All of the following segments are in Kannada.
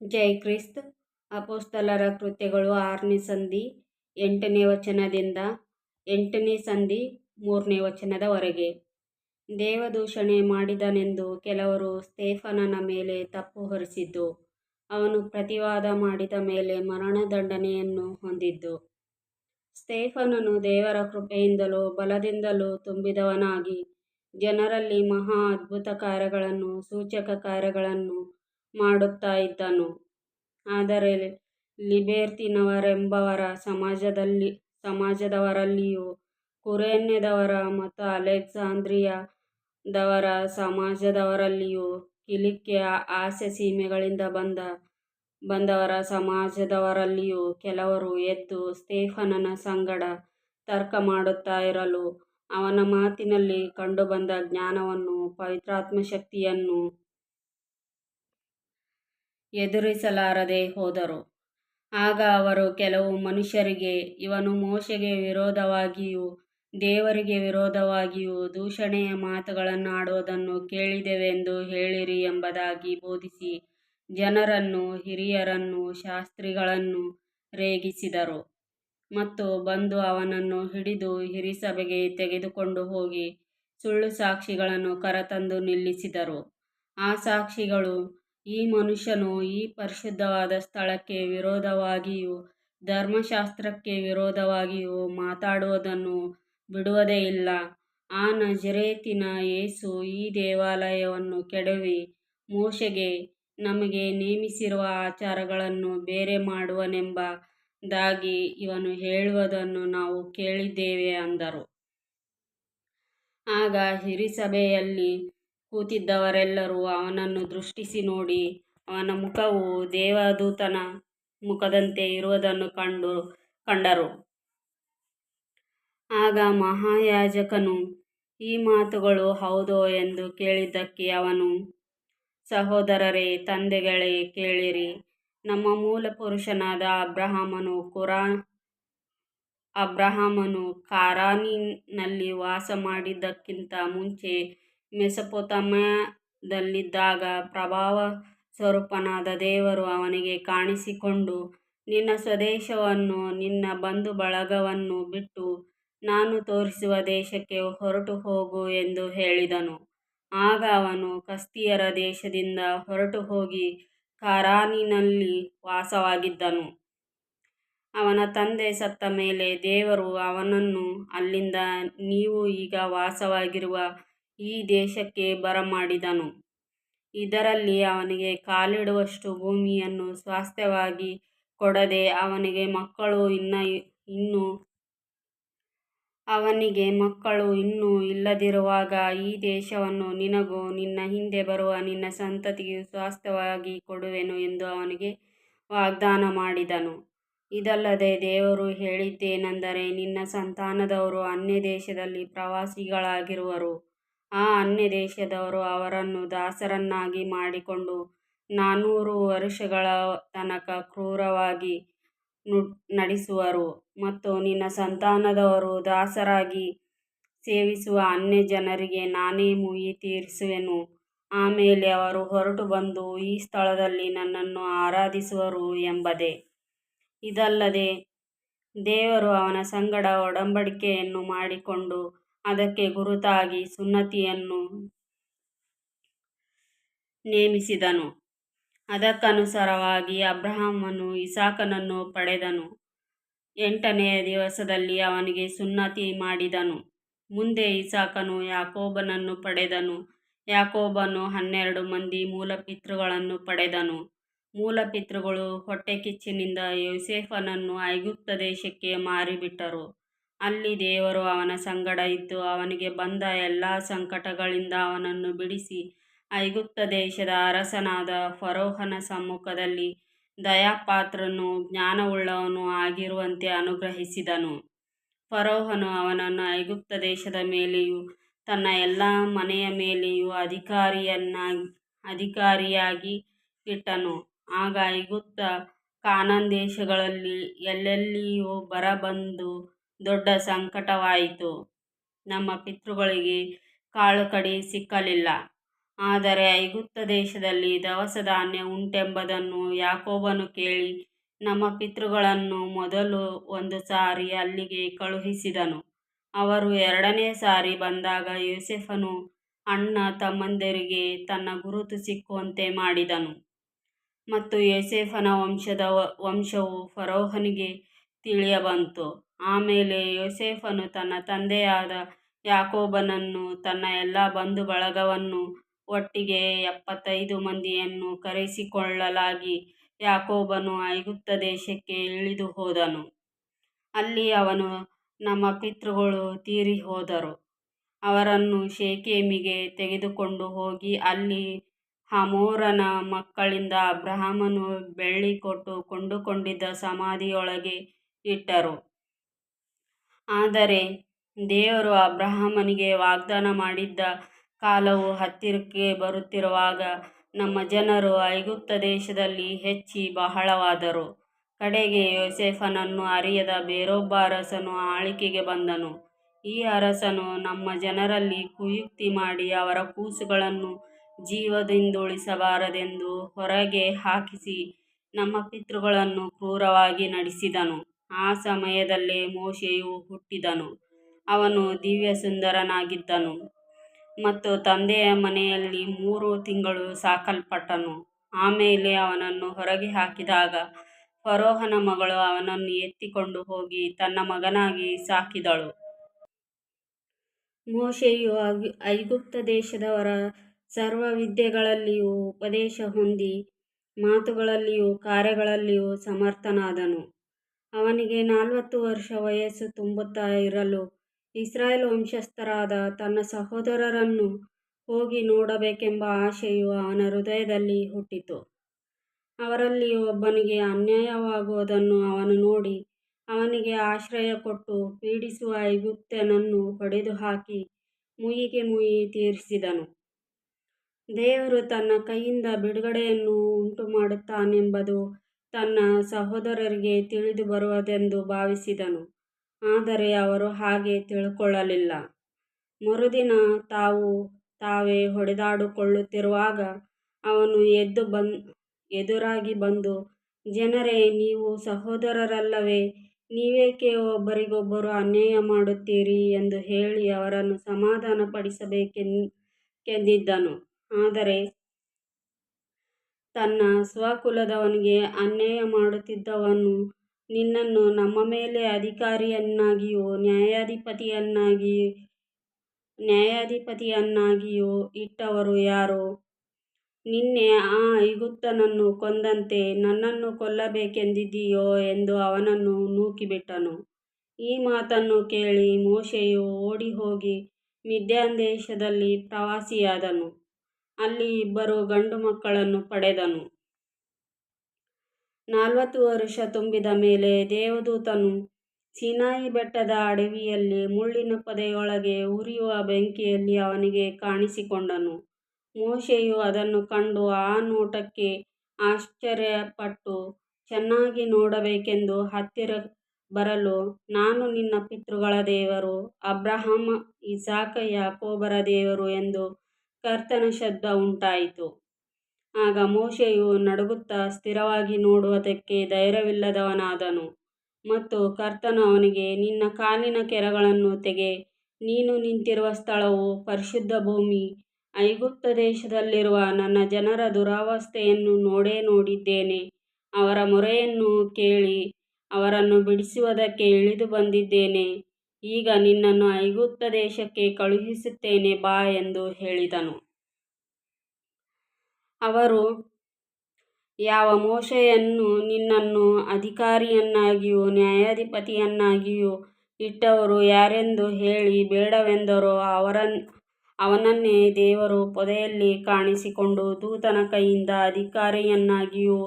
ಜೈ ಕ್ರಿಸ್ತ್ ಅಪೋಸ್ತಲರ ಕೃತ್ಯಗಳು ಆರನೇ ಸಂಧಿ, ಎಂಟನೇ ವಚನದಿಂದ ಎಂಟನೇ ಸಂಧಿ ಮೂರನೇ ವಚನದವರೆಗೆ. ದೇವದೂಷಣೆ ಮಾಡಿದನೆಂದು ಕೆಲವರು ಸ್ತೇಫನನ ಮೇಲೆ ತಪ್ಪು ಹೊರಿಸಿದ್ದು, ಅವನು ಪ್ರತಿವಾದ ಮಾಡಿದ ಮೇಲೆ ಮರಣದಂಡನೆಯನ್ನು ಹೊಂದಿದ್ದು. ಸ್ತೇಫನನು ದೇವರ ಕೃಪೆಯಿಂದಲೂ ಬಲದಿಂದಲೂ ತುಂಬಿದವನಾಗಿ, ಜನರಲ್ಲಿ ಮಹಾ ಅದ್ಭುತ ಕಾರ್ಯಗಳನ್ನು ಸೂಚಕ ಕಾರ್ಯಗಳನ್ನು ಮಾಡುತ್ತಾ ಇದ್ದನು. ಆದರೆ ಲಿಬೆರ್ತಿನವರೆಂಬವರ ಸಮಾಜದಲ್ಲಿ, ಸಮಾಜದವರಲ್ಲಿಯೂ ಕುರೇನ್ಯದವರ ಮತ್ತು ಅಲೆಕ್ಸಾಂದ್ರಿಯಾದವರ ಸಮಾಜದವರಲ್ಲಿಯೂ ಕಿಲಿಕ್ಯ ಆಸೆ ಸೀಮೆಗಳಿಂದ ಬಂದ, ಬಂದವರ ಸಮಾಜದವರಲ್ಲಿಯೂ ಕೆಲವರು ಎದ್ದು ಸ್ತೇಫನನ ಸಂಗಡ ತರ್ಕ ಮಾಡುತ್ತಾ ಇರಲು, ಅವನ ಮಾತಿನಲ್ಲಿ ಕಂಡುಬಂದ ಜ್ಞಾನವನ್ನೂ, ಪವಿತ್ರಾತ್ಮಶಕ್ತಿಯನ್ನೂ ಎದುರಿಸಲಾರದೆ ಹೋದರು. ಆಗ ಅವರು ಕೆಲವು ಮನುಷ್ಯರಿಗೆ, ಇವನು ಮೋಶೆಗೆ ವಿರೋಧವಾಗಿಯೂ ದೇವರಿಗೆ ವಿರೋಧವಾಗಿಯೂ ದೂಷಣೆಯ ಮಾತುಗಳನ್ನಾಡುವುದನ್ನು ಕೇಳಿದೆವೆಂದು ಹೇಳಿರಿ ಎಂಬುದಾಗಿ ಬೋಧಿಸಿ ಜನರನ್ನು ಹಿರಿಯರನ್ನು ಶಾಸ್ತ್ರಿಗಳನ್ನು ರೇಗಿಸಿದರು. ಮತ್ತು ಬಂದು ಅವನನ್ನು ಹಿಡಿದು ಹಿರಿಸಭೆಗೆ ತೆಗೆದುಕೊಂಡು ಹೋಗಿ ಸುಳ್ಳು ಸಾಕ್ಷಿಗಳನ್ನು ಕರತಂದು ನಿಲ್ಲಿಸಿದರು. ಆ ಸಾಕ್ಷಿಗಳು, ಈ ಮನುಷ್ಯನು ಈ ಪರಿಶುದ್ಧವಾದ ಸ್ಥಳಕ್ಕೆ ವಿರೋಧವಾಗಿಯೂ ಧರ್ಮಶಾಸ್ತ್ರಕ್ಕೆ ವಿರೋಧವಾಗಿಯೂ ಮಾತಾಡುವುದನ್ನು ಬಿಡುವುದೇ ಇಲ್ಲ. ಆ ನಜರೇತಿನ ಯೇಸು ಈ ದೇವಾಲಯವನ್ನು ಕೆಡವಿ ಮೋಶೆಗೆ, ನಮಗೆ ನೇಮಿಸಿರುವ ಆಚಾರಗಳನ್ನು ಬೇರೆ ಮಾಡುವನೆಂಬ ದಾಗಿ ಇವನು ಹೇಳುವುದನ್ನು ನಾವು ಕೇಳಿದ್ದೇವೆ ಅಂದರು. ಆಗ ಹಿರೀಸಭೆಯಲ್ಲಿ ಕೂತಿದ್ದವರೆಲ್ಲರೂ ಅವನನ್ನು ದೃಷ್ಟಿಸಿ ನೋಡಿ, ಅವನ ಮುಖವು ದೇವದೂತನ ಮುಖದಂತೆ ಇರುವುದನ್ನು ಕಂಡು ಕಂಡರು. ಆಗ ಮಹಾಯಾಜಕನು, ಈ ಮಾತುಗಳು ಹೌದೋ ಎಂದು ಕೇಳಿದ್ದಕ್ಕೆ ಅವನು, ಸಹೋದರರೇ, ತಂದೆಗಳೇ, ಕೇಳಿರಿ. ನಮ್ಮ ಮೂಲ ಪುರುಷನಾದ ಅಬ್ರಹಾಮನು ವಾಸ ಮಾಡಿದ್ದಕ್ಕಿಂತ ಮುಂಚೆ ಮೆಸೊಪೊತಾಮ್ಯದಲ್ಲಿದ್ದಾಗ ಪ್ರಭಾವಸ್ವರೂಪನಾದ ದೇವರು ಅವನಿಗೆ ಕಾಣಿಸಿಕೊಂಡು, ನಿನ್ನ ಸ್ವದೇಶವನ್ನು ನಿನ್ನ ಬಂಧು ಬಳಗವನ್ನು ಬಿಟ್ಟು ನಾನು ತೋರಿಸುವ ದೇಶಕ್ಕೆ ಹೊರಟು ಹೋಗು ಎಂದು ಹೇಳಿದನು. ಆಗ ಅವನು ಕಸ್ತಿಯರ ದೇಶದಿಂದ ಹೊರಟುಹೋಗಿ ಕಾರಾನಿನಲ್ಲಿ ವಾಸವಾಗಿದ್ದನು. ಅವನ ತಂದೆ ಸತ್ತ ಮೇಲೆ ದೇವರು ಅವನನ್ನು ಅಲ್ಲಿಂದ ನೀವು ಈಗ ವಾಸವಾಗಿರುವ ಈ ದೇಶಕ್ಕೆ ಬರಮಾಡಿದನು. ಇದರಲ್ಲಿ ಅವನಿಗೆ ಕಾಲಿಡುವಷ್ಟು ಭೂಮಿಯನ್ನು ಸ್ವಾಸ್ಥ್ಯವಾಗಿ ಕೊಡದೆ, ಅವನಿಗೆ ಮಕ್ಕಳು ಇನ್ನ ಇನ್ನು ಅವನಿಗೆ ಮಕ್ಕಳು ಇನ್ನೂ ಇಲ್ಲದಿರುವಾಗ ಈ ದೇಶವನ್ನು ನಿನಗೂ ನಿನ್ನ ಹಿಂದೆ ಬರುವ ನಿನ್ನ ಸಂತತಿಗೆ ಸ್ವಾಸ್ಥ್ಯವಾಗಿ ಕೊಡುವೆನು ಎಂದು ಅವನಿಗೆ ವಾಗ್ದಾನ ಮಾಡಿದನು. ಇದಲ್ಲದೆ ದೇವರು ಹೇಳಿದ್ದೇನೆಂದರೆ, ನಿನ್ನ ಸಂತಾನದವರು ಅನ್ಯ ದೇಶದಲ್ಲಿ ಪ್ರವಾಸಿಗಳಾಗಿರುವರು. ಆ ಅನ್ಯದೇಶದವರು ಅವರನ್ನು ದಾಸರನ್ನಾಗಿ ಮಾಡಿಕೊಂಡು ನಾನೂರು ವರುಷಗಳ ತನಕ ಕ್ರೂರವಾಗಿ ನಡೆಸುವರು. ಮತ್ತು ನಿನ್ನ ಸಂತಾನದವರು ದಾಸರಾಗಿ ಸೇವಿಸುವ ಅನ್ಯ ಜನರಿಗೆ ನಾನೇ ಮುಯಿ ತೀರಿಸುವೆನು. ಆಮೇಲೆ ಅವರು ಹೊರಟು ಬಂದು ಈ ಸ್ಥಳದಲ್ಲಿ ನನ್ನನ್ನು ಆರಾಧಿಸುವರು ಎಂಬುದೇ. ಇದಲ್ಲದೆ ದೇವರು ಅವನ ಸಂಗಡ ಒಡಂಬಡಿಕೆಯನ್ನು ಮಾಡಿಕೊಂಡು ಅದಕ್ಕೆ ಗುರುತಾಗಿ ಸುನ್ನತಿಯನ್ನು ನೇಮಿಸಿದನು. ಅದಕ್ಕನುಸಾರವಾಗಿ ಅಬ್ರಹಾಮನು ಇಸಾಕನನ್ನು ಪಡೆದನು. ಎಂಟನೆಯ ದಿವಸದಲ್ಲಿ ಅವನಿಗೆ ಸುನ್ನತಿ ಮಾಡಿದನು. ಮುಂದೆ ಇಸಾಕನು ಯಾಕೋಬನನ್ನು ಪಡೆದನು. ಯಾಕೋಬನು ಹನ್ನೆರಡು ಮಂದಿ ಮೂಲಪಿತೃಗಳನ್ನು ಪಡೆದನು. ಮೂಲಪಿತೃಗಳು ಹೊಟ್ಟೆಕಿಚ್ಚಿನಿಂದ ಯೋಸೇಫನನ್ನು ಐಗುಪ್ತ ದೇಶಕ್ಕೆ ಮಾರಿಬಿಟ್ಟರು. ಅಲ್ಲಿ ದೇವರು ಅವನ ಸಂಗಡ ಇದ್ದು ಅವನಿಗೆ ಬಂದ ಎಲ್ಲ ಸಂಕಟಗಳಿಂದ ಅವನನ್ನು ಬಿಡಿಸಿ, ಐಗುಪ್ತ ದೇಶದ ಅರಸನಾದ ಫರೋಹನ ಸಮ್ಮುಖದಲ್ಲಿ ದಯಾಪಾತ್ರನು ಜ್ಞಾನವುಳ್ಳವನು ಆಗಿರುವಂತೆ ಅನುಗ್ರಹಿಸಿದನು. ಫರೋಹನು ಅವನನ್ನು ಐಗುಪ್ತ ದೇಶದ ಮೇಲೆಯೂ ತನ್ನ ಎಲ್ಲ ಮನೆಯ ಮೇಲೆಯೂ ಅಧಿಕಾರಿಯಾಗಿ ಇಟ್ಟನು. ಆಗ ಐಗುಪ್ತ, ಕಾನನ್ ದೇಶಗಳಲ್ಲಿ ಎಲ್ಲೆಲ್ಲಿಯೂ ಬರ ಬಂದು ದೊಡ್ಡ ಸಂಕಟವಾಯಿತು. ನಮ್ಮ ಪಿತೃಗಳಿಗೆ ಕಾಳು ಕಡಿ ಸಿಕ್ಕಲಿಲ್ಲ. ಆದರೆ ಐಗುಪ್ತ ದೇಶದಲ್ಲಿ ದವಸ ಧಾನ್ಯ ಉಂಟೆಂಬುದನ್ನು ಯಾಕೋಬನು ಕೇಳಿ ನಮ್ಮ ಪಿತೃಗಳನ್ನು ಮೊದಲು ಒಂದು ಸಾರಿ ಅಲ್ಲಿಗೆ ಕಳುಹಿಸಿದನು. ಅವರು ಎರಡನೇ ಸಾರಿ ಬಂದಾಗ ಯೋಸೆಫನು ಅಣ್ಣ ತಮ್ಮಂದಿರಿಗೆ ತನ್ನ ಗುರುತು ಸಿಕ್ಕುವಂತೆ ಮಾಡಿದನು ಮತ್ತು ಯೋಸೇಫನ ವಂಶವು ಫರೋಹನಿಗೆ ತಿಳಿಯಬಂತು. ಆಮೇಲೆ ಯೋಸೇಫನು ತನ್ನ ತಂದೆಯಾದ ಯಾಕೋಬನನ್ನು ತನ್ನ ಎಲ್ಲ ಬಂಧು ಬಳಗವನ್ನು ಒಟ್ಟಿಗೆ ಎಪ್ಪತ್ತೈದು ಮಂದಿಯನ್ನು ಕರೆಸಿಕೊಳ್ಳಲಾಗಿ ಯಾಕೋಬನು ಐಗುಪ್ತ ದೇಶಕ್ಕೆ ಇಳಿದು ಹೋದನು ಅಲ್ಲಿ ಅವನು ನಮ್ಮ ಪಿತೃಗಳು ತೀರಿ ಹೋದರು ಅವರನ್ನು ಶೇಖೇಮಿಗೆ ತೆಗೆದುಕೊಂಡು ಹೋಗಿ ಅಲ್ಲಿ ಹಮೋರನ ಮಕ್ಕಳಿಂದ ಅಬ್ರಹಾಮನು ಬೆಳ್ಳಿ ಕೊಟ್ಟು ಕೊಂಡುಕೊಂಡಿದ್ದ ಸಮಾಧಿಯೊಳಗೆ ಇಟ್ಟರು. ಆದರೆ ದೇವರು ಅಬ್ರಹಾಮನಿಗೆ ವಾಗ್ದಾನ ಮಾಡಿದ್ದ ಕಾಲವು ಹತ್ತಿರಕ್ಕೆ ಬರುತ್ತಿರುವಾಗ ನಮ್ಮ ಜನರು ಐಗುಪ್ತ ದೇಶದಲ್ಲಿ ಹೆಚ್ಚಿ ಬಹಳವಾದರು. ಕಡೆಗೆ ಯೋಸೆಫನನ್ನು ಅರಿಯದ ಬೇರೊಬ್ಬ ಅರಸನು ಆಳಿಕೆಗೆ ಬಂದನು. ಈ ಅರಸನು ನಮ್ಮ ಜನರಲ್ಲಿ ಕುಯುಕ್ತಿ ಮಾಡಿ ಅವರ ಕೂಸುಗಳನ್ನು ಜೀವದಿಂದುಳಿಸಬಾರದೆಂದು ಹೊರಗೆ ಹಾಕಿಸಿ ನಮ್ಮ ಪಿತೃಗಳನ್ನು ಕ್ರೂರವಾಗಿ ನಡೆಸಿದನು. ಆ ಸಮಯದಲ್ಲೇ ಮೋಶೆಯು ಹುಟ್ಟಿದನು, ಅವನು ದಿವ್ಯಸುಂದರನಾಗಿದ್ದನು ಮತ್ತು ತಂದೆಯ ಮನೆಯಲ್ಲಿ ಮೂರು ತಿಂಗಳು ಸಾಕಲ್ಪಟ್ಟನು. ಆಮೇಲೆ ಅವನನ್ನು ಹೊರಗೆ ಹಾಕಿದಾಗ ಫರೋಹನ ಮಗಳು ಅವನನ್ನು ಎತ್ತಿಕೊಂಡು ಹೋಗಿ ತನ್ನ ಮಗನಾಗಿ ಸಾಕಿದಳು. ಮೋಶೆಯು ಐಗುಪ್ತ ದೇಶದವರ ಸರ್ವ ವಿದ್ಯೆಗಳಲ್ಲಿಯೂ ಉಪದೇಶ ಹೊಂದಿ ಮಾತುಗಳಲ್ಲಿಯೂ ಕಾರ್ಯಗಳಲ್ಲಿಯೂ ಸಮರ್ಥನಾದನು. ಅವನಿಗೆ ನಲವತ್ತು ವರ್ಷ ವಯಸ್ಸು ತುಂಬುತ್ತಾ ಇರಲು ಇಸ್ರಾಯೇಲ್ ವಂಶಸ್ಥರಾದ ತನ್ನ ಸಹೋದರರನ್ನು ಹೋಗಿ ನೋಡಬೇಕೆಂಬ ಆಶೆಯು ಅವನ ಹೃದಯದಲ್ಲಿ ಹುಟ್ಟಿತು. ಅವರಲ್ಲಿ ಒಬ್ಬನಿಗೆ ಅನ್ಯಾಯವಾಗುವುದನ್ನು ಅವನು ನೋಡಿ ಅವನಿಗೆ ಆಶ್ರಯ ಕೊಟ್ಟು ಪೀಡಿಸುವ ಐಗುಪ್ತನನ್ನು ಹೊಡೆದು ಹಾಕಿ ಮುಯಿಗೆ ಮುಯಿ ತೀರಿಸಿದನು. ದೇವರು ತನ್ನ ಕೈಯಿಂದ ಬಿಡುಗಡೆಯನ್ನು ಉಂಟುಮಾಡುತ್ತಾನೆಂಬುದು ತನ್ನ ಸಹೋದರರಿಗೆ ತಿಳಿದು ಬರುವುದೆಂದು ಭಾವಿಸಿದನು, ಆದರೆ ಅವರು ಹಾಗೆ ತಿಳ್ಕೊಳ್ಳಲಿಲ್ಲ. ಮರುದಿನ ತಾವು ತಾವೇ ಹೊಡೆದಾಡಿಕೊಳ್ಳುತ್ತಿರುವಾಗ ಅವನು ಎದುರಾಗಿ ಬಂದು, ಜನರೇ, ನೀವು ಸಹೋದರರಲ್ಲವೇ, ನೀವೇಕೆ ಒಬ್ಬರಿಗೊಬ್ಬರು ಅನ್ಯಾಯ ಮಾಡುತ್ತೀರಿ? ಎಂದು ಹೇಳಿ ಅವರನ್ನು ಸಮಾಧಾನಪಡಿಸಬೇಕೆಂದಿದ್ದನು. ಆದರೆ ತನ್ನ ಸ್ವಕುಲದವನಿಗೆ ಅನ್ಯಾಯ ಮಾಡುತ್ತಿದ್ದವನು ನಿನ್ನನ್ನು ನಮ್ಮ ಮೇಲೆ ಅಧಿಕಾರಿಯನ್ನಾಗಿಯೂ ನ್ಯಾಯಾಧಿಪತಿಯನ್ನಾಗಿಯೂ ಇಟ್ಟವರು ಯಾರು. ನಿನ್ನೆ ಆ ಐಗುಪ್ತನನ್ನು ಕೊಂದಂತೆ ನನ್ನನ್ನು ಕೊಲ್ಲಬೇಕೆಂದಿದ್ದೀಯೋ ಎಂದು ಅವನನ್ನು ನೂಕಿಬಿಟ್ಟನು. ಈ ಮಾತನ್ನು ಕೇಳಿ ಮೋಶೆಯು ಓಡಿಹೋಗಿ ಮಿದ್ಯಾನ್ ದೇಶದಲ್ಲಿ ಪ್ರವಾಸಿಯಾದನು, ಅಲ್ಲಿ ಇಬ್ಬರು ಗಂಡು ಮಕ್ಕಳನ್ನು ಪಡೆದನು. ನಲವತ್ತು ವರುಷ ತುಂಬಿದ ಮೇಲೆ ದೇವದೂತನು ಸಿನಾಯಿ ಬೆಟ್ಟದ ಅಡವಿಯಲ್ಲಿ ಮುಳ್ಳಿನ ಪೊದೆಯೊಳಗೆ ಉರಿಯುವ ಬೆಂಕಿಯಲ್ಲಿ ಅವನಿಗೆ ಕಾಣಿಸಿಕೊಂಡನು. ಮೋಶೆಯು ಅದನ್ನು ಕಂಡು ಆ ನೋಟಕ್ಕೆ ಆಶ್ಚರ್ಯಪಟ್ಟು ಚೆನ್ನಾಗಿ ನೋಡಬೇಕೆಂದು ಹತ್ತಿರ ಬರಲು, ನಾನು ನಿನ್ನ ಪಿತೃಗಳ ದೇವರು, ಅಬ್ರಹಾಮ, ಇಸಾಕ, ಯಾಕೋಬರ ದೇವರು ಎಂದು ಕರ್ತನ ಶಬ್ದ ಉಂಟಾಯಿತು. ಆಗ ಮೋಶೆಯು ನಡುಗುತ್ತಾ ಸ್ಥಿರವಾಗಿ ನೋಡುವುದಕ್ಕೆ ಧೈರ್ಯವಿಲ್ಲದವನಾದನು. ಮತ್ತು ಕರ್ತನು ಅವನಿಗೆ, ನಿನ್ನ ಕಾಲಿನ ಕೆರಗಳನ್ನು ತೆಗೆ, ನೀನು ನಿಂತಿರುವ ಸ್ಥಳವು ಪರಿಶುದ್ಧ ಭೂಮಿ. ಐಗುಪ್ತ ದೇಶದಲ್ಲಿರುವ ನನ್ನ ಜನರ ದುರಾವಸ್ಥೆಯನ್ನು ನೋಡೇ ನೋಡಿದ್ದೇನೆ. ಅವರ ಮೊರೆಯನ್ನು ಕೇಳಿ ಅವರನ್ನು ಬಿಡಿಸುವುದಕ್ಕೆ ಇಳಿದು ಬಂದಿದ್ದೇನೆ. ಈಗ ನಿನ್ನನ್ನು ಐಗುಪ್ತ ದೇಶಕ್ಕೆ ಕಳುಹಿಸುತ್ತೇನೆ ಬಾ ಎಂದು ಹೇಳಿದನು. ಅವರು, ಯಾವ ಮೋಶೆಯನ್ನು ನಿನ್ನನ್ನು ಅಧಿಕಾರಿಯನ್ನಾಗಿಯೂ ನ್ಯಾಯಾಧಿಪತಿಯನ್ನಾಗಿಯೂ ಇಟ್ಟವರು ಯಾರೆಂದು ಹೇಳಿ ಬೇಡವೆಂದರೋ ಅವನನ್ನೇ ದೇವರು ಪೊದೆಯಲ್ಲಿ ಕಾಣಿಸಿಕೊಂಡು ದೂತನ ಕೈಯಿಂದ ಅಧಿಕಾರಿಯನ್ನಾಗಿಯೂ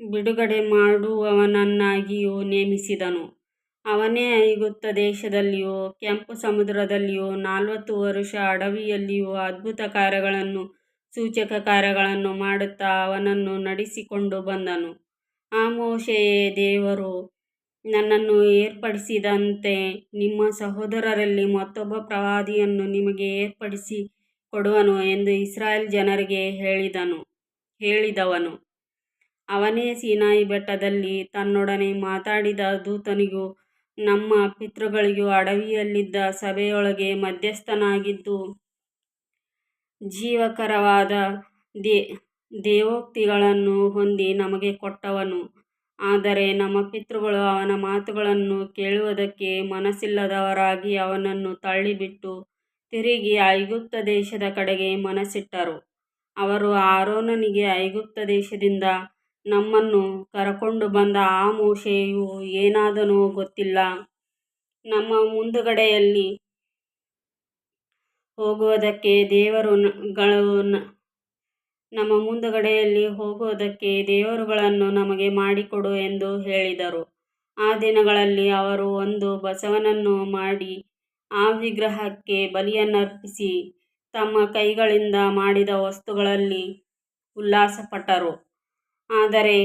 ಬಿಡುಗಡೆಮಾಡುವವನನ್ನಾಗಿಯೂ ನೇಮಿಸಿದನು. ಅವನೇ ಐಗುತ್ತ ದೇಶದಲ್ಲಿಯೂ, ಕೆಂಪು ಸಮುದ್ರದಲ್ಲಿಯೂ, ನಲವತ್ತು ವರುಷ ಅಡವಿಯಲ್ಲಿಯೂ ಅದ್ಭುತ ಕಾರ್ಯಗಳನ್ನು, ಸೂಚಕ ಕಾರ್ಯಗಳನ್ನು ಮಾಡುತ್ತಾ ಅವನನ್ನು ನಡೆಸಿಕೊಂಡು ಬಂದನು. ಆ ಮೋಶೆಯೇ ದೇವರು, ನನ್ನನ್ನು ಏರ್ಪಡಿಸಿದಂತೆ ನಿಮ್ಮ ಸಹೋದರರಲ್ಲಿ ಮತ್ತೊಬ್ಬ ಪ್ರವಾದಿಯನ್ನು ನಿಮಗೆ ಏರ್ಪಡಿಸಿ ಕೊಡುವನು ಎಂದು ಇಸ್ರಾಯೇಲ್ ಜನರಿಗೆ ಹೇಳಿದನು, ಹೇಳಿದವನು ಅವನೇ ಸೀನಾಯಿ ಬೆಟ್ಟದಲ್ಲಿ ತನ್ನೊಡನೆ ಮಾತಾಡಿದ ದೂತನಿಗೂ, ನಮ್ಮ ಪಿತೃಗಳಿಗೂ ಅಡವಿಯಲ್ಲಿದ್ದ ಸಭೆಯೊಳಗೆ ಮಧ್ಯಸ್ಥನಾಗಿದ್ದು, ಜೀವಕರವಾದ ದೇ, ದೇವೋಕ್ತಿಗಳನ್ನು ಹೊಂದಿ ನಮಗೆ ಕೊಟ್ಟವನು. ಆದರೆ ನಮ್ಮ ಪಿತೃಗಳು ಅವನ ಮಾತುಗಳನ್ನು ಕೇಳುವುದಕ್ಕೆ ಮನಸ್ಸಿಲ್ಲದವರಾಗಿ ಅವನನ್ನು ತಳ್ಳಿಬಿಟ್ಟು ತಿರುಗಿ ಐಗುಪ್ತ ದೇಶದ ಕಡೆಗೆ ಮನಸ್ಸಿಟ್ಟರು. ಅವರು ಆರೋನನಿಗೆ ಐಗುಪ್ತ ದೇಶದಿಂದ ನಮ್ಮನ್ನು ಕರಕೊಂಡು ಬಂದ ಆ ಮೂಷೆಯು ಏನಾದನೋ ಗೊತ್ತಿಲ್ಲ. ನಮ್ಮ ಮುಂದುಗಡೆಯಲ್ಲಿ ಹೋಗುವುದಕ್ಕೆ ದೇವರು ನಮ್ಮ ಮುಂದುಗಡೆಯಲ್ಲಿ ಹೋಗುವುದಕ್ಕೆ ದೇವರುಗಳನ್ನು ನಮಗೆ ಮಾಡಿಕೊಡು ಎಂದು ಹೇಳಿದರು. ಆ ದಿನಗಳಲ್ಲಿ ಅವರು ಒಂದು ಬಸವನನ್ನು ಮಾಡಿ ಆ ವಿಗ್ರಹಕ್ಕೆ ಬಲಿಯನ್ನರ್ಪಿಸಿ ತಮ್ಮ ಕೈಗಳಿಂದ ಮಾಡಿದ ವಸ್ತುಗಳಲ್ಲಿ ಉಲ್ಲಾಸಪಟ್ಟರು. ಆದರೆ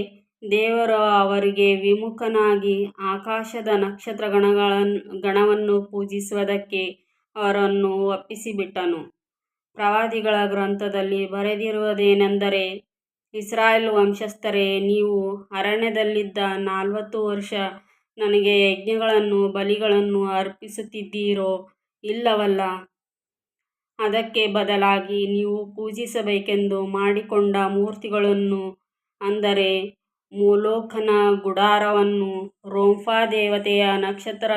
ದೇವರು ಅವರಿಗೆ ವಿಮುಖನಾಗಿ ಆಕಾಶದ ನಕ್ಷತ್ರ ಗಣಗಳನ್ನು ಗಣವನ್ನು ಪೂಜಿಸುವುದಕ್ಕೆ ಅವರನ್ನು ಒಪ್ಪಿಸಿಬಿಟ್ಟನು. ಪ್ರವಾದಿಗಳ ಗ್ರಂಥದಲ್ಲಿ ಬರೆದಿರುವುದೇನೆಂದರೆ, ಇಸ್ರಾಯೇಲ್ ವಂಶಸ್ಥರೇ, ನೀವು ಅರಣ್ಯದಲ್ಲಿದ್ದ ನಾಲ್ವತ್ತು ವರ್ಷ ನನಗೆ ಯಜ್ಞಗಳನ್ನು ಬಲಿಗಳನ್ನು ಅರ್ಪಿಸುತ್ತಿದ್ದೀರೋ ಇಲ್ಲವಲ್ಲ? ಅದಕ್ಕೆ ಬದಲಾಗಿ ನೀವು ಪೂಜಿಸಬೇಕೆಂದು ಮಾಡಿಕೊಂಡ ಮೂರ್ತಿಗಳನ್ನು ಅಂದರೆ ಮೊಲೋಖನ ಗುಡಾರವನ್ನು ರೋಂಫಾ ದೇವತೆಯ ನಕ್ಷತ್ರ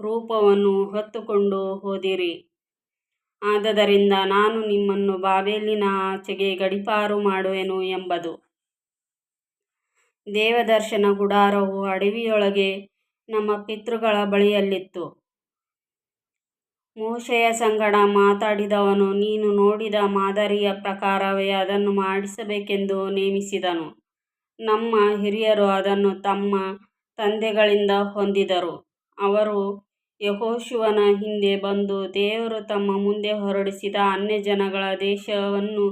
ರೂಪವನ್ನು ಹೊತ್ತುಕೊಂಡು ಹೋದಿರಿ. ಆದದರಿಂದ ನಾನು ನಿಮ್ಮನ್ನು ಬಾಬೆಲಿನ ಆಚೆಗೆ ಗಡಿಪಾರು ಮಾಡುವೆನು ಎಂಬುದು. ದೇವದರ್ಶನ ಗುಡಾರವು ಅಡವಿಯೊಳಗೆ ನಮ್ಮ ಪಿತೃಗಳ ಬಳಿಯಲ್ಲಿತ್ತು. ಮೋಶೆಯ ಸಂಗಡ ಮಾತಾಡಿದವನು, ನೀನು ನೋಡಿದ ಮಾದರಿಯ ಪ್ರಕಾರವೇ ಅದನ್ನು ಮಾಡಿಸಬೇಕೆಂದು ನೇಮಿಸಿದನು. ನಮ್ಮ ಹಿರಿಯರು ಅದನ್ನು ತಮ್ಮ ತಂದೆಗಳಿಂದ ಹೊಂದಿದರು. ಅವರು ಯಹೋಶುವನ ಹಿಂದೆ ಬಂದು ದೇವರು ತಮ್ಮ ಮುಂದೆ ಹೊರಡಿಸಿದ ಅನ್ಯ ಜನಗಳ ದೇಶವನ್ನು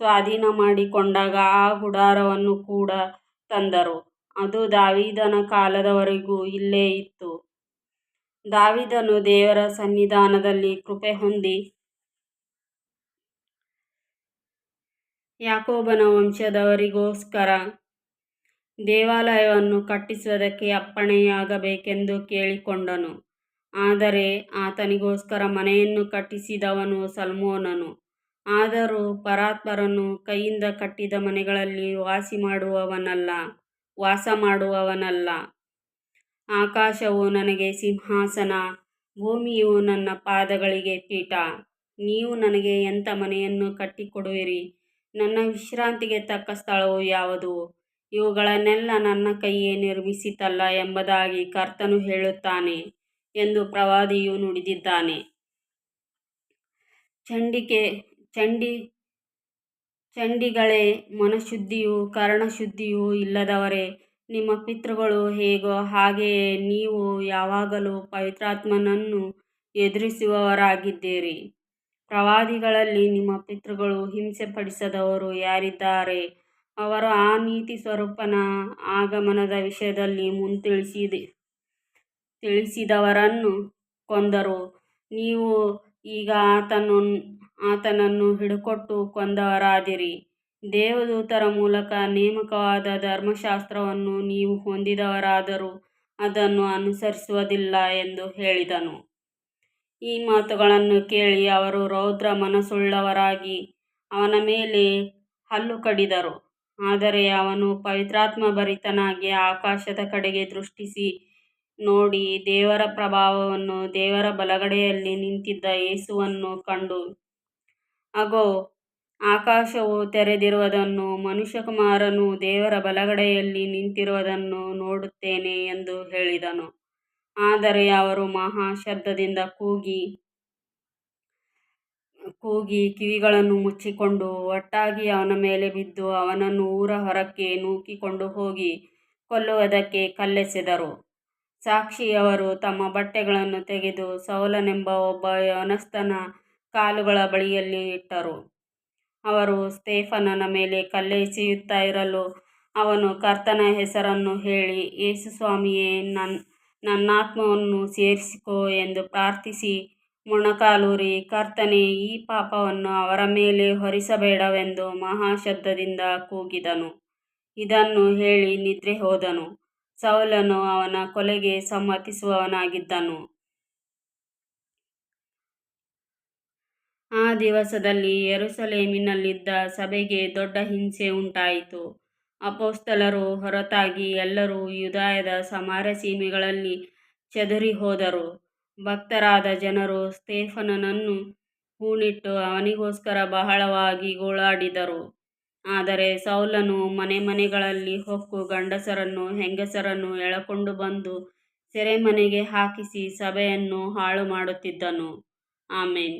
ಸ್ವಾಧೀನ ಮಾಡಿಕೊಂಡಾಗ ಆ ಗುಡಾರವನ್ನು ಕೂಡ ತಂದರು. ಅದು ದಾವಿದನ ಕಾಲದವರೆಗೂ ಇಲ್ಲೇ ಇತ್ತು. ದಾವೀದನು ದೇವರ ಸನ್ನಿಧಾನದಲ್ಲಿ ಕೃಪೆ ಹೊಂದಿ ಯಾಕೋಬನ ವಂಶದವರಿಗೋಸ್ಕರ ದೇವಾಲಯವನ್ನು ಕಟ್ಟಿಸುವುದಕ್ಕೆ ಅಪ್ಪಣೆಯಾಗಬೇಕೆಂದು ಕೇಳಿಕೊಂಡನು. ಆದರೆ ಆತನಿಗೋಸ್ಕರ ಮನೆಯನ್ನು ಕಟ್ಟಿಸಿದವನು ಸಲ್ಮೋನನು. ಆದರೂ ಪರಾತ್ಪರನು ಕೈಯಿಂದ ಕಟ್ಟಿದ ಮನೆಗಳಲ್ಲಿ ವಾಸಿ ಮಾಡುವವನಲ್ಲ ವಾಸಮಾಡುವವನಲ್ಲ ವಾಸಮಾಡುವವನಲ್ಲ. ಆಕಾಶವು ನನಗೆ ಸಿಂಹಾಸನ, ಭೂಮಿಯು ನನ್ನ ಪಾದಗಳಿಗೆ ಪೀಠ. ನೀವು ನನಗೆ ಎಂಥ ಮನೆಯನ್ನು ಕಟ್ಟಿಕೊಡುವಿರಿ? ನನ್ನ ವಿಶ್ರಾಂತಿಗೆ ತಕ್ಕ ಸ್ಥಳವು ಯಾವುದು? ಇವುಗಳನ್ನೆಲ್ಲ ನನ್ನ ಕೈಯೇ ನಿರ್ಮಿಸಿತಲ್ಲ ಎಂಬುದಾಗಿ ಕರ್ತನು ಹೇಳುತ್ತಾನೆ ಎಂದು ಪ್ರವಾದಿಯು ನುಡಿದಿದ್ದಾನೆ. ಚಂಡಿಕೆ, ಚಂಡಿ, ಚಂಡಿಗಳೇ ಮನಶುದ್ಧಿಯೂ ಕರ್ಣಶುದ್ಧಿಯೂ ಇಲ್ಲದವರೇ ನಿಮ್ಮ ಪಿತೃಗಳು ಹೇಗೋ ಹಾಗೆಯೇ ನೀವು ಯಾವಾಗಲೂ ಪವಿತ್ರಾತ್ಮನನ್ನು ಎದುರಿಸುವವರಾಗಿದ್ದೀರಿ. ಪ್ರವಾದಿಗಳಲ್ಲಿ ನಿಮ್ಮ ಪಿತೃಗಳು ಹಿಂಸೆಪಡಿಸದವರು ಯಾರಿದ್ದಾರೆ? ಅವರು ಆ ನೀತಿ ಸ್ವರೂಪನ ಆಗಮನದ ವಿಷಯದಲ್ಲಿ ಮುಂತಿಳಿಸಿದೆ ತಿಳಿಸಿದವರನ್ನು ಕೊಂದರು. ನೀವು ಈಗ ಆತನು ಆತನನ್ನು ಹಿಡುಕೊಟ್ಟು ಕೊಂದವರಾದಿರಿ. ದೇವದೂತರ ಮೂಲಕ ನೇಮಕವಾದ ಧರ್ಮಶಾಸ್ತ್ರವನ್ನು ನೀವು ಹೊಂದಿದವರಾದರೂ ಅದನ್ನು ಅನುಸರಿಸುವುದಿಲ್ಲ ಎಂದು ಹೇಳಿದನು. ಈ ಮಾತುಗಳನ್ನು ಕೇಳಿ ಅವರು ರೌದ್ರ ಮನಸ್ಸುಳ್ಳವರಾಗಿ ಅವನ ಮೇಲೆ ಹಲ್ಲು ಕಡಿದರು. ಆದರೆ ಅವನು ಪವಿತ್ರಾತ್ಮ ಭರಿತನಾಗಿ ಆಕಾಶದ ಕಡೆಗೆ ದೃಷ್ಟಿಸಿ ನೋಡಿ ದೇವರ ಪ್ರಭಾವವನ್ನು ದೇವರ ಬಲಗಡೆಯಲ್ಲಿ ನಿಂತಿದ್ದ ಯೇಸುವನ್ನು ಕಂಡು, ಅಗೋ ಆಕಾಶವು ತೆರೆದಿರುವುದನ್ನು, ಮನುಷ್ಯಕುಮಾರನು ದೇವರ ಬಲಗಡೆಯಲ್ಲಿ ನಿಂತಿರುವುದನ್ನು ನೋಡುತ್ತೇನೆ ಎಂದು ಹೇಳಿದನು. ಆದರೆ ಅವರು ಮಹಾ ಶಬ್ದದಿಂದ ಕೂಗಿ ಕೂಗಿ ಕಿವಿಗಳನ್ನು ಮುಚ್ಚಿಕೊಂಡು, ಒಟ್ಟಾಗಿ ಅವನ ಮೇಲೆ ಬಿದ್ದು ಅವನನ್ನು ಊರ ಹೊರಕ್ಕೆ ನೂಕಿಕೊಂಡು ಹೋಗಿ ಕೊಲ್ಲುವುದಕ್ಕೆ ಕಲ್ಲೆಸೆದರು. ಸಾಕ್ಷಿಯವರು ತಮ್ಮ ಬಟ್ಟೆಗಳನ್ನು ತೆಗೆದು, ಸೌಲನೆಂಬ ಒಬ್ಬ ಯನಸ್ತನ ಕಾಲುಗಳ ಬಳಿಯಲ್ಲಿ ಇಟ್ಟರು. ಅವರು ಸ್ತೇಫನನ ಮೇಲೆ ಕಲ್ಲೆಸೆಯುತ್ತಾ ಇರಲು ಅವನು ಕರ್ತನ ಹೆಸರನ್ನು ಹೇಳಿ, ಯೇಸು ಸ್ವಾಮಿಯೇ ನನ್ನ ನನ್ನಾತ್ಮವನ್ನು ಸೇರಿಸಿಕೋ ಎಂದು ಪ್ರಾರ್ಥಿಸಿ, ಮೊಣಕಾಲೂರಿ, ಕರ್ತನೇ, ಈ ಪಾಪವನ್ನು ಅವರ ಮೇಲೆ ಹೊರಿಸಬೇಡವೆಂದು ಮಹಾಶಬ್ದದಿಂದ ಕೂಗಿದನು. ಇದನ್ನು ಹೇಳಿ ನಿದ್ರೆ ಹೋದನು. ಸೌಲನು ಅವನ ಕೊಲೆಗೆ ಸಮ್ಮತಿಸುವವನಾಗಿದ್ದನು. ಆ ದಿವಸದಲ್ಲಿ ಯೆರೂಸಲೇಮಿನಲ್ಲಿದ್ದ ಸಭೆಗೆ ದೊಡ್ಡ ಹಿಂಸೆ ಉಂಟಾಯಿತು. ಅಪೋಸ್ತಲರು ಹೊರತಾಗಿ ಎಲ್ಲರೂ ಯುದಾಯದ ಸಮಾರ ಸೀಮೆಗಳಲ್ಲಿ ಚದುರಿಹೋದರು. ಭಕ್ತರಾದ ಜನರು ಸ್ತೇಫನನನ್ನು ಹೂಣಿಟ್ಟು ಅವನಿಗೋಸ್ಕರ ಬಹಳವಾಗಿ ಗೋಳಾಡಿದರು. ಆದರೆ ಸೌಲನು ಮನೆ ಮನೆಗಳಲ್ಲಿ ಹೊಕ್ಕು ಗಂಡಸರನ್ನು ಹೆಂಗಸರನ್ನು ಎಳಕೊಂಡು ಬಂದು ಸೆರೆಮನೆಗೆ ಹಾಕಿಸಿ ಸಭೆಯನ್ನು ಹಾಳು ಮಾಡುತ್ತಿದ್ದನು ಆಮೆನ್.